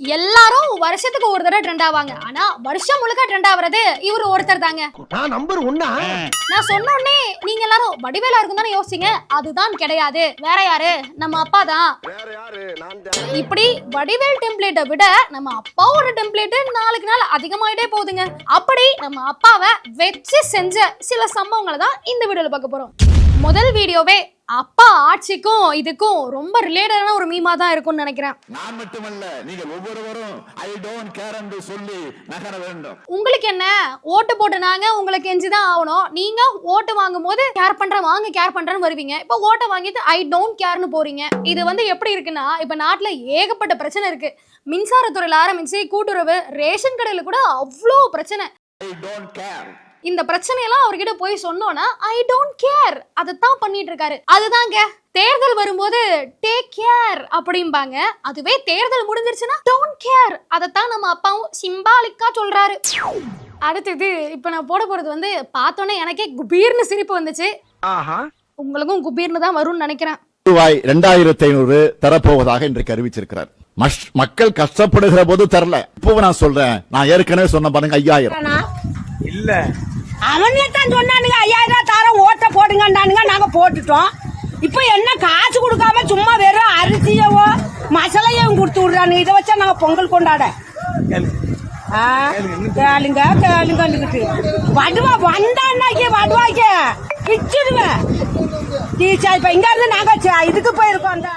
எல்லாரும் வருஷத்துக்கு ஒரு தடவை ட்ரெண்ட் ஆவாங்க. ஆனா வருஷம் முழுக்க ட்ரெண்ட் ஆவறது இவர் ஒருத்தர் தாங்க. நான் நம்பர் ஒன்னா? நான் சொன்ன உடனே நீங்க எல்லாரும் வடிவேலா இருக்கும் தானே யோசிச்சீங்க அதுதான் கிடையாது. வேற யாரு? நம்ம அப்பா தான். வேற யாரு? நான் இப்படி வடிவேல் டெம்ப்ளேட்டை விட நம்ம அப்பாவோட டெம்ப்ளேட் நாளுக்கு நாள் அதிகமாயிட்டே போகுதுங்க. அப்படி நம்ம அப்பாவை வச்சு செஞ்ச சில சம்பவங்களை தான் இந்த வீடியோல பார்க்க போறோம். முதல் வீடியோவே அப்பா ஆட்சிக்கும் இதுக்கும் ரொம்ப ரிலேட்டடான ஒரு மீமா தான் இருக்கும்னு நினைக்கிறேன். நான் மட்டுமல்ல நீங்கள் ஒவ்வொருவரும் ஐ டோன்ட் கேர் என்று சொல்லி நகர வேண்டும். உங்களுக்கு என்ன? ஓட்டு போட்டு நாங்க உங்களுக்கு எஞ்சி தான் ஆகணும். நீங்க ஓட்டு வாங்கும் போது கேர் பண்றேன் வாங்க கேர் பண்றேன்னு வருவீங்க. இப்போ ஓட்டை வாங்கிட்டு ஐ டோன்ட் கேர்னு போறீங்க. இது வந்து எப்படி இருக்குன்னா இப்ப நாட்டுல ஏகப்பட்ட பிரச்சனை இருக்கு. மின்சாரத்துறையில ஆரம்பிச்சு கூட்டுறவு ரேஷன் கடையில கூட அவ்வளோ பிரச்சனை. ஐ டோன்ட் கேர் இந்த பிரச்சனையெல்லாம் அவர்கிட்ட போய் சொன்னோன்னா ஐ டோன்ட் கேர் அதைத்தான் பண்ணிட்டு இருக்காரு அதுதாங்க தேர்தல் வரும்போது டேக் கேர் அப்படிம்பாங்க. அதுவே தேர்தல் முடிஞ்சிருச்சுன்னா டோன்ட் கேர் அதைத்தான் நம்ம அப்பாவும் சிம்பாலிக்கா சொல்றாரு. அடுத்தது இப்போ நான் போட போறது வந்து பார்த்தோன்னே எனக்கே குபீர்னு சிரிப்பு வந்துச்சு. ஆஹா. உங்களுக்கும் குபீர்னு தான் வரும்னு நினைக்கிறேன். ரூபாய் இரண்டாயிரத்தி ஐநூறு தரப்போவதாக இன்றைக்கு அறிவிச்சிருக்கிறார் மஷ்- மக்கள் கஷ்டப்படுகிற போது தரல. இப்போ நான் சொல்றேன். நான் ஏற்கனவே சொன்ன பாருங்க ஐயாயிரம். இல்ல. அவனே தான் சொன்னானுங்க ஐயாயிரம் தரம் ஓட்ட போடுங்கன்னானுங்க நாங்க போட்டுட்டோம். இப்போ என்ன காசு கொடுக்காம சும்மா வெறும் அரிசியவோ மசாலையும் கொடுத்து விடுறானுங்க. இதை வச்சா நாங்க பொங்கல் கொண்டாட. கேளுங்க. கேளுங்க வடுவா வந்தான்னாக்கி வடுவாக்க? பிச்சிடுவேன். டீச்சர் இப்ப இங்க இருந்து நாங்க இதுக்கு போயிருக்கோம் அந்த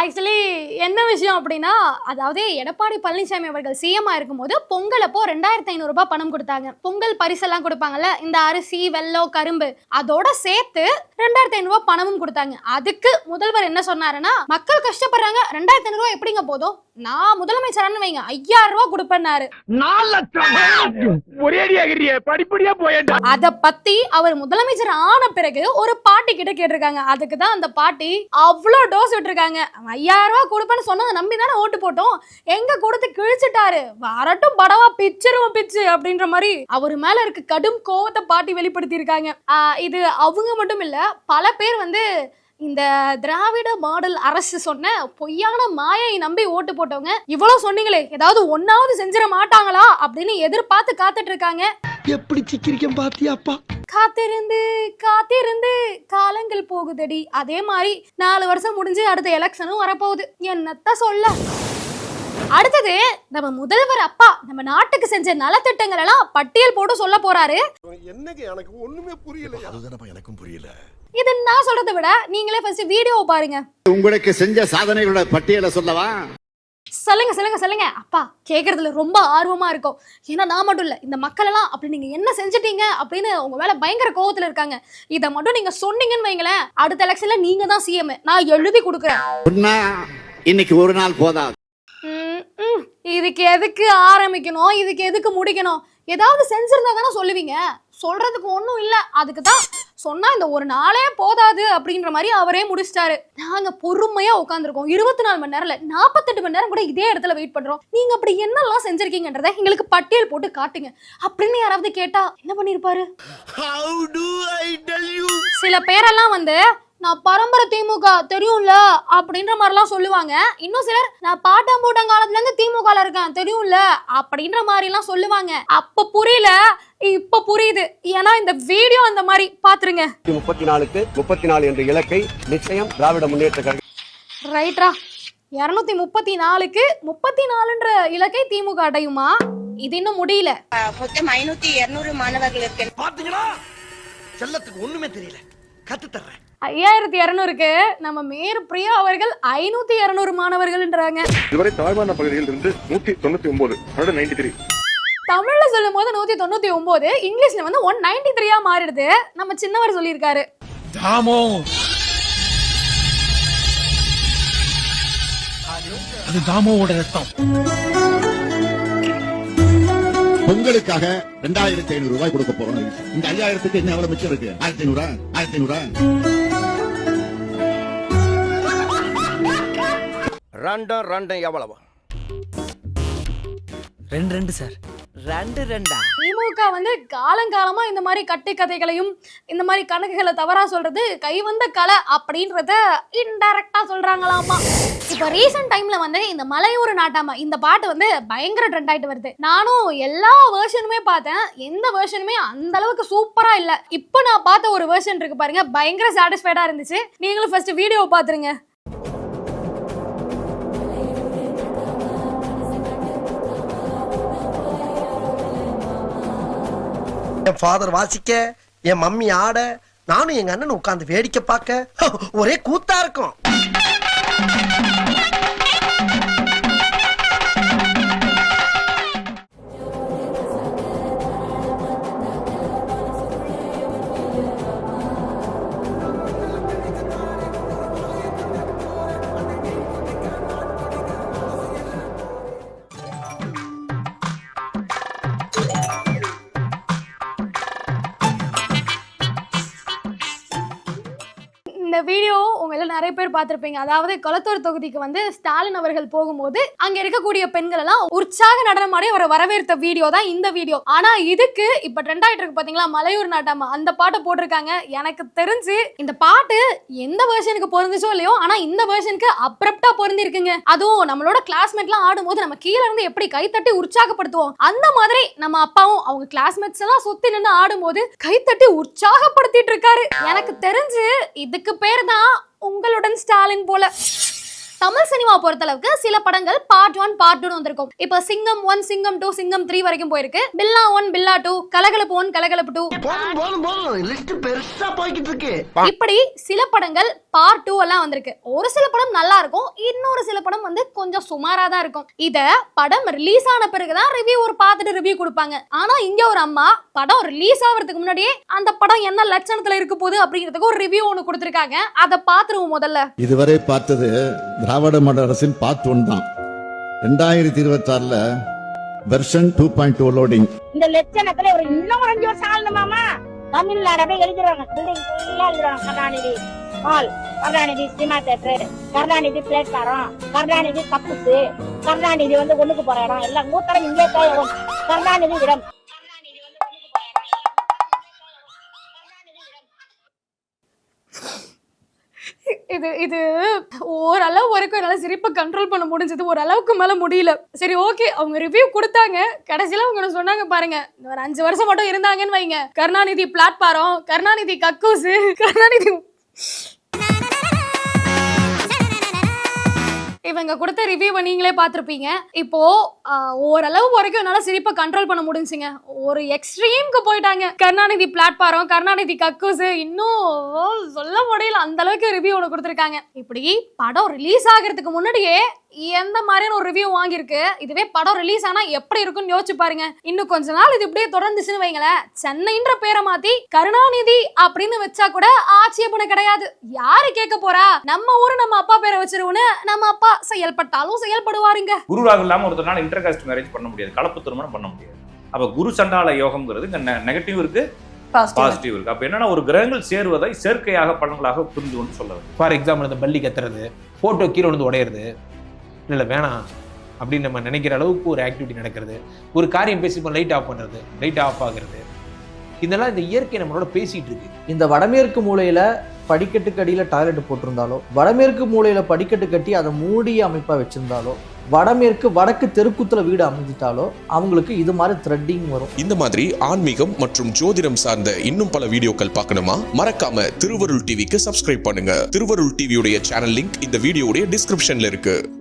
ஆக்சுவலி என்ன விஷயம் அப்படின்னா அதாவது எடப்பாடி பழனிசாமி அவர்கள் சிஎம்மாக இருக்கும்போது பொங்கல் அப்போ ரெண்டாயிரத்தி ஐநூறுரூபா பணம் கொடுத்தாங்க. பொங்கல் பரிசெல்லாம் கொடுப்பாங்கல்ல இந்த அரிசி வெல்லம் கரும்பு அதோட சேர்த்து ரெண்டாயிரத்தி ஐநூறுரூவா பணமும் கொடுத்தாங்க. அதுக்கு முதல்வர் என்ன சொன்னாருன்னா மக்கள் கஷ்டப்படுறாங்க ரெண்டாயிரத்தி ஐநூறுரூவா எப்படிங்க போதும்? நான் முதலமைச்சரான்னு வைங்க. ஐயாயிரம் ரூபாய் கொடுப்பேன்னாரு. நாலு லட்சம். ஒரே படிப்படியா போயேன்டா அத பத்தி அவர் முதலமைச்சர் ஆன பிறகு ஒரு பாட்டி கிட்ட கேட்டிருக்காங்க. அதுக்கு தான் அந்த பாட்டி அவ்வளோ டோஸ் விட்டுருக்காங்க. ஐயாயிரம் ரூபாய் கொடுப்பேன்னு சொன்னதை நம்பி தானே ஓட்டு போட்டோம். எங்க கொடுத்து கிழிச்சிட்டாரு? வரட்டும் படவா பிச்சிருவோம் பிச்சு அப்படின்ற மாதிரி அவர் மேல இருக்க கடும் கோவத்தை பாட்டி வெளிப்படுத்தி இருக்காங்க இது அவங்க மட்டும் இல்ல பல பேர் வந்து இந்த திராவிட மாடல் அரசு சொன்ன பொய்யான மாயை நம்பி ஓட்டு போட்டவங்க இவ்வளவு சொன்னீங்களே ஏதாவது ஒன்னாவது செஞ்சிட மாட்டாங்களா அப்படின்னு எதிர்பார்த்து காத்துட்டு இருக்காங்க. எப்படி சிக்கிரிக்கம் பாத்தியாப்பா காத்திருந்து காத்திருந்து காலங்கள் போகுதடி. அதே மாதிரி நாலு வருஷம் முடிஞ்சு அடுத்த எலெக்ஷனும் வரப்போகுது. என்னத்த சொல்ல? அடுத்தது நம்ம முதல்வர் அப்பா நம்ம நாட்டுக்கு செஞ்ச நலத்திட்டங்கள் எல்லாம் பட்டியல் போட்டு சொல்ல போறாரு. என்னங்க எனக்கு ஒண்ணுமே புரியல அதுதானப்பா எனக்கும் புரியல. இது நான் சொல்றதை விட நீங்களே ஃபர்ஸ்ட் வீடியோ பாருங்க. உங்களுக்கு செஞ்ச சாதனைகளோட பட்டியலை சொல்லவா? சொல்லுங்க சொல்லுங்க சொல்லுங்க. அப்பா கேட்கறதுல ரொம்ப ஆர்வமா இருக்கும். ஏன்னா நான் மட்டும் இல்ல இந்த மக்கள் எல்லாம் அப்படி நீங்க என்ன செஞ்சிட்டீங்க அப்படின்னு உங்க மேல பயங்கர கோவத்துல இருக்காங்க. இதை மட்டும் நீங்க சொன்னீங்கன்னு வைங்களேன் அடுத்த எலெக்ஷன்ல நீங்க தான் சிஎம் நான் எழுதி கொடுக்குறேன். இன்னைக்கு ஒரு நாள் போதாது. இதுக்கு எதுக்கு ஆரம்பிக்கணும்? இதுக்கு எதுக்கு முடிக்கணும்? ஏதாவது செஞ்சிருந்தா தானே சொல்லுவீங்க. சொல்றதுக்கு ஒன்றும் இல்லை. அதுக்கு தான் சொன்னா இந்த ஒரு நாளே போதாது அப்படின்ற மாதிரி அவரே முடிச்சிட்டாரு. நாங்க பொறுமையா உட்காந்துருக்கோம் இருபத்தி நாலு மணி நேரம்ல நாற்பத்தெட்டு மணி நேரம் கூட இதே இடத்துல வெயிட் பண்றோம். நீங்க அப்படி என்னெல்லாம் செஞ்சிருக்கீங்கன்றத எங்களுக்கு பட்டியல் போட்டு காட்டுங்க. அப்படின்னு யாராவது கேட்டா என்ன பண்ணிருப்பாரு? சில பேரெல்லாம் வந்து நான் பரம்பரை திமுக தெரியும்ல அப்படின்ற மாதிரிலாம் சொல்லுவாங்க. இன்னும் சிலர் நான் பாட்டம் போட்டம் காலத்துல இருந்து திமுகல இருக்கேன் தெரியும்ல அப்படின்ற மாதிரி எல்லாம் சொல்லுவாங்க. அப்ப புரியல இப்ப புரியுது. ஏன்னா இந்த வீடியோ அந்த மாதிரி பாத்துருங்க. முப்பத்தி நாலுக்கு முப்பத்தி நாலு என்ற இலக்கை நிச்சயம் திராவிட முன்னேற்ற கழகம் ரைட்ரா இருநூத்தி முப்பத்தி நாலுக்கு முப்பத்தி நாலுன்ற இலக்கை திமுக அடையுமா? இது இன்னும் முடியல. மொத்தம் ஐநூத்தி இருநூறு மாணவர்கள் இருக்கு பாத்தீங்களா? செல்லத்துக்கு ஒண்ணுமே தெரியல. கத்து தர்றேன். ஐயாயிரத்தி இரநூறுக்கு நம்ம மேரு பிரியா அவர்கள் ஐநூத்தி இருநூறு மாணவர்கள்ன்றாங்க. இதுவரை தாழ்வான பகுதியில் இருந்து நூத்தி தொண்ணூத்தி ஒன்பது நைன்டி த்ரீ தமிழ்ல சொல்லும் போது நூத்தி தொண்ணூத்தி ஒன்பது இங்கிலீஷ்ல வந்து ஒன் நைன்டி த்ரீயா மாறிடுது. நம்ம சின்னவர் சொல்லியிருக்காரு. தாமோ! அது தாமோவோட ரத்தம். பொங்கலுக்காக ரெண்டாயிரத்தி ஐநூறு ரூபாய் கொடுக்க போறோம். இந்த ஐயாயிரத்துக்கு என்ன எவ்வளவு மிச்சம் இருக்கு? ஆயிரத்தி ஐநூறா? ஆயிரத்தி ஐநூறா? ரெண்டும் ரெண்டும் எவ்வளவு? ரெண்டு ரெண்டு சார் ரெண்டு ரெண்டா? திமுக வந்து காலங்காலமா இந்த மாதிரி கட்டு கதைகளையும் இந்த மாதிரி கணக்குகளை தவறா சொல்றது கைவந்த கலை அப்படின்றத இன்டைரக்டா சொல்றாங்களாமா. இப்போ ரீசெண்ட் டைம்ல வந்து இந்த மலையூர் நாட்டாம இந்த பாட்டு வந்து பயங்கர ட்ரெண்ட் ஆயிட்டு வருது. நானும் எல்லா வேர்ஷனுமே பார்த்தேன். எந்த வேர்ஷனுமே அந்த அளவுக்கு சூப்பரா இல்ல. இப்போ நான் பார்த்த ஒரு வேர்ஷன் இருக்கு பாருங்க பயங்கர சாட்டிஸ்ஃபைடா இருந்துச்சு. நீங்களும் ஃபர்ஸ்ட் வீடியோ பாத்துருங்க என் ஃபாதர் வாசிக்க என் மம்மி ஆட நானும் எங்க அண்ணன் உட்காந்து வேடிக்கை பார்க்க ஒரே கூத்தா இருக்கும். இந்த வீடியோ உங்கள நிறைய பேர் பார்த்திருப்பீங்க. அதாவது கொளத்தூர் தொகுதிக்கு வந்து ஸ்டாலின் அவர்கள் போகும்போது அங்க இருக்கக்கூடிய பெண்கள் எல்லாம் உற்சாக நடனமாடி அவரை வரவேற்ற வீடியோ தான் இந்த வீடியோ. ஆனா இதுக்கு இப்ப ட்ரெண்ட் ஆயிட்டு இருக்கு பாத்தீங்களா? மலையூர் நாட்டாம அந்த பாட்டை போட்டிருக்காங்க. எனக்கு தெரிஞ்சு இந்த பாட்டு எந்த வேர்ஷனுக்கு பொருந்துச்சோ இல்லையோ ஆனா இந்த வேர்ஷனுக்கு அப்ரப்டா பொருந்தி இருக்குங்க அதுவும் நம்மளோட கிளாஸ்மேட்லாம் ஆடும்போது நம்ம கீழே இருந்து எப்படி கைத்தட்டி உற்சாகப்படுத்துவோம்? அந்த மாதிரி நம்ம அப்பாவும் அவங்க கிளாஸ்மேட்ஸ் எல்லாம் சுத்தி நின்று ஆடும்போது கைத்தட்டி உற்சாகப்படுத்திட்டு இருக்காரு. எனக்கு தெரிஞ்சு இதுக்கு பேர் தான் உங்களுடன் ஸ்டாலின் போல. தமிழ் சினிமா பொறுத்தளவுக்கு சில படங்கள் பார்ட் ஒன் பார்ட் டூ வந்திருக்கும். இப்போ சிங்கம் ஒன் சிங்கம் டூ சிங்கம் த்ரீ வரைக்கும் போயிருக்கு. Billa one Billa two Kalakalappu one Kalakalappu two இப்படி சில படங்கள் பார்ட் டூ எல்லாம் வந்திருக்கு. ஒரு சில படம் நல்லா இருக்கும். இன்னொரு சில படம் வந்து கொஞ்சம் சுமாரா தான் இருக்கும். இத படம் ரிலீஸ் ஆன பிறகுதான் ரிவ்யூ ஒரு பார்த்துட்டு ரிவ்யூ கொடுப்பாங்க. ஆனா இங்க ஒரு அம்மா படம் ரிலீஸ் ஆகிறதுக்கு முன்னாடியே அந்த படம் என்ன லட்சணத்துல இருக்க போகுது அப்படிங்கிறதுக்கு ஒரு ரிவ்யூ ஒன்று கொடுத்துருக்காங்க. அதை பார்த்துருவோம் முதல்ல. இதுவரை பார்த்தது திராவிட மாடல் அரசின் பார்ட் ஒன் தான். ரெண்டாயிரத்தி இருபத்தி ஆறுல version two point two loading இந்த லட்சணத்துல ஒரு இன்னும் அஞ்சு வருஷம் ஆகணுமாமா தமிழ்நாடவே எழுதுறாங்க. பில்டிங் ஃபுல்லா எழுதுறாங்க. Karunanidhi hall. Karunanidhi cinema theatre Karunanidhi platform Karunanidhi கப்புசு Karunanidhi வந்து ஒண்ணுக்கு போற இடம். எல்லாம் மூத்தரம் இங்கே தான் கருணாநிதி இடம். இது இது ஓரளவு வரைக்கும் என்னால் சிரிப்பை கண்ட்ரோல் பண்ண முடிஞ்சது. ஓரளவுக்கு மேலே முடியல. சரி ஓகே அவங்க ரிவ்யூ கொடுத்தாங்க. கடைசியில் அவங்க சொன்னாங்க பாருங்க. இந்த ஒரு அஞ்சு வருஷம் மட்டும் இருந்தாங்கன்னு வைங்க. கருணாநிதி பிளாட்பாரம் கருணாநிதி கக்கூசு கருணாநிதி இவங்க கொடுத்த ரிவ்யூவை நீங்களே பார்த்துருப்பீங்க. இப்போ ஓரளவு வரைக்கும் என்னால் சிரிப்பை கண்ட்ரோல் பண்ண முடிஞ்சுங்க. ஒரு எக்ஸ்ட்ரீம்க்கு போயிட்டாங்க. கருணாநிதி பிளாட்பாரம் கருணாநிதி கக்கூசு இன்னும் சொல்ல முடியல. அந்த அளவுக்கு ரிவ்யூ ஒன்று கொடுத்துருக்காங்க. இப்படி படம் ரிலீஸ் ஆகிறதுக்கு முன்னாடியே எந்த மாதிரியான ஒரு ரிவ்யூ வாங்கியிருக்கு? இதுவே படம் ரிலீஸ் ஆனா எப்படி இருக்கும்னு யோசிச்சு பாருங்க. இன்னும் கொஞ்ச நாள் இது இப்படியே தொடர்ந்துச்சுன்னு வைங்களேன். சென்னைன்ற பேரை மாத்தி கருணாநிதி அப்படின்னு வச்சா கூட ஆட்சேபனை கிடையாது. யாரு கேட்க போறா? நம்ம ஊரு நம்ம அப்பா பேரை வச்சிருவோன்னு நம்ம அப்பா செயல்பட்டாலும் செயல்படுவாருங்க. குருவாக இல்லாமல் ஒருத்தனால இன்டர் காஸ்ட் மேரேஜ் பண்ண முடியாது. கலப்பு திருமணம் பண்ண முடியாது. அப்போ குரு சண்டால யோகம்ங்கிறது நெகட்டிவ் இருக்கு பாசிட்டிவ் இருக்கு. அப்போ என்னன்னா ஒரு கிரகங்கள் சேருவதை சேர்க்கையாக பலன்களாக புரிந்து கொண்டு சொல்ல ஃபார் எக்ஸாம்பிள் இந்த பள்ளி கத்துறது ஃபோட்டோ கீழே வந்து உடையிறது இல்லை வேணாம். அப்படின்னு நம்ம நினைக்கிற அளவுக்கு ஒரு ஆக்டிவிட்டி நடக்கிறது. ஒரு காரியம் பேசி லைட் ஆஃப் பண்ணுறது லைட் ஆஃப் ஆகுறது. இதெல்லாம் இந்த இயற்கை நம்மளோட பேசிட்டு இருக்கு. இந்த வடமேற்கு மூலையில படிக்கட்டுக்கு அடியில் டாய்லெட் போட்டிருந்தாலோ வடமேற்கு மூலையில படிக்கட்டு கட்டி அதை மூடிய அமைப்பா வச்சிருந்தாலோ வடமேற்கு வடக்கு தெருக்குத்துல வீடு அமைஞ்சிட்டாலோ அவங்களுக்கு இது மாதிரி த்ரெட்டிங் வரும். இந்த மாதிரி ஆன்மீகம் மற்றும் ஜோதிடம் சார்ந்த இன்னும் பல வீடியோக்கள் பார்க்கணுமா? மறக்காம திருவருள் டிவிக்கு சப்ஸ்கிரைப் பண்ணுங்க. திருவருள் டிவியுடைய சேனல் லிங்க் இந்த வீடியோடைய டிஸ்கிரிப்ஷன்ல இருக்கு.